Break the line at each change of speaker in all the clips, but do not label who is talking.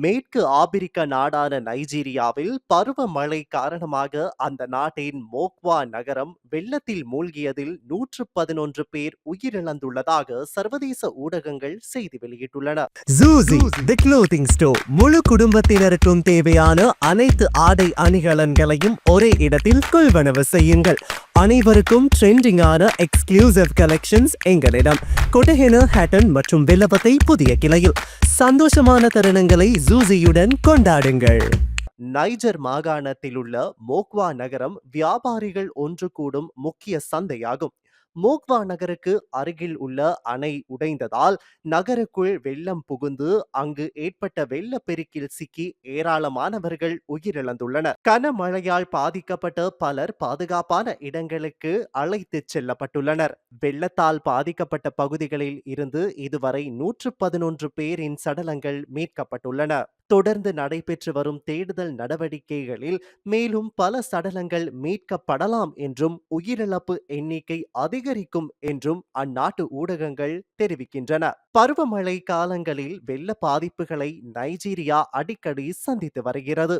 மேற்கு ஆபிரிக்க நாடான நைஜீரியாவில் பருவமழை காரணமாக அந்த நாட்டின் மோக்வா நகரம் வெள்ளத்தில் மூழ்கியதில் நூற்று பதினொன்று பேர் உயிரிழந்துள்ளதாக சர்வதேச ஊடகங்கள் செய்தி வெளியிட்டுள்ளன.
ஜூசி தி க்ளோத்திங் ஸ்டோர் முழு குடும்பத்தினருக்கும் தேவையான அனைத்து ஆடை அணிகலன்களையும் ஒரே இடத்தில் கொள்வனவு செய்யுங்கள். அனைவருக்கும் ட்ரெண்டிங்கான எக்ஸ்க்ளூசிவ் கலெக்ஷன்ஸ் எங்களிடம். கொட்டஹென ஹேட்டன் மற்றும் வில்லபத்தை புதிய கிளையில். சந்தோஷமான தருணங்களை ஜூசியுடன் கொண்டாடுங்கள்.
நைஜர் மாகாணத்திலுள்ள மோக்வா நகரம் வியாபாரிகள் ஒன்று கூடும் முக்கிய சந்தையாகும். மோக்வா நகருக்கு அருகில் உள்ள அணை உடைந்ததால் நகருக்குள் வெள்ளம் புகுந்து அங்கு ஏற்பட்ட வெள்ளப்பெருக்கில் சிக்கி ஏராளமானவர்கள் உயிரிழந்துள்ளனர். கனமழையால் பாதிக்கப்பட்ட பலர் பாதுகாப்பான இடங்களுக்கு அழைத்துச் செல்லப்பட்டுள்ளனர். வெள்ளத்தால் பாதிக்கப்பட்ட பகுதிகளில் இருந்து இதுவரை நூற்று பதினொன்று பேரின் சடலங்கள் மீட்கப்பட்டுள்ளன. தொடர்ந்து நடைபெற்று வரும் தேடுதல் நடவடிக்கைகளில் மேலும் பல சடலங்கள் மீட்கப்படலாம் என்றும் உயிரிழப்பு எண்ணிக்கை அதிகரிக்கும் என்றும் அந்நாட்டு ஊடகங்கள் தெரிவிக்கின்றன. பருவமழை காலங்களில் வெள்ள பாதிப்புகளை நைஜீரியா அடிக்கடி சந்தித்து வருகிறது.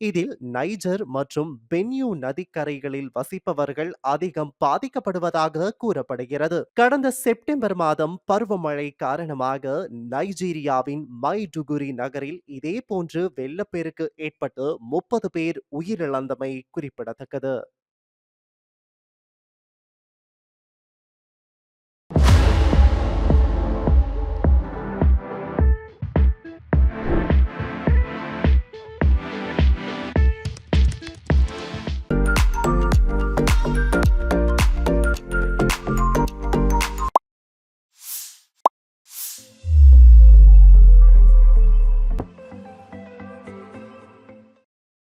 இதில் நைஜர் மற்றும் பென்யூ நதிக்கரைகளில் வசிப்பவர்கள் அதிகம் பாதிக்கப்படுவதாக கூறப்படுகிறது. கடந்த செப்டம்பர் மாதம் பருவமழை காரணமாக நைஜீரியாவின் மைடுகுரி நகரில் இதே போன்று வெள்ளப்பெருக்கு ஏற்பட்டு முப்பது பேர் உயிரிழந்தமை குறிப்பிடத்தக்கது.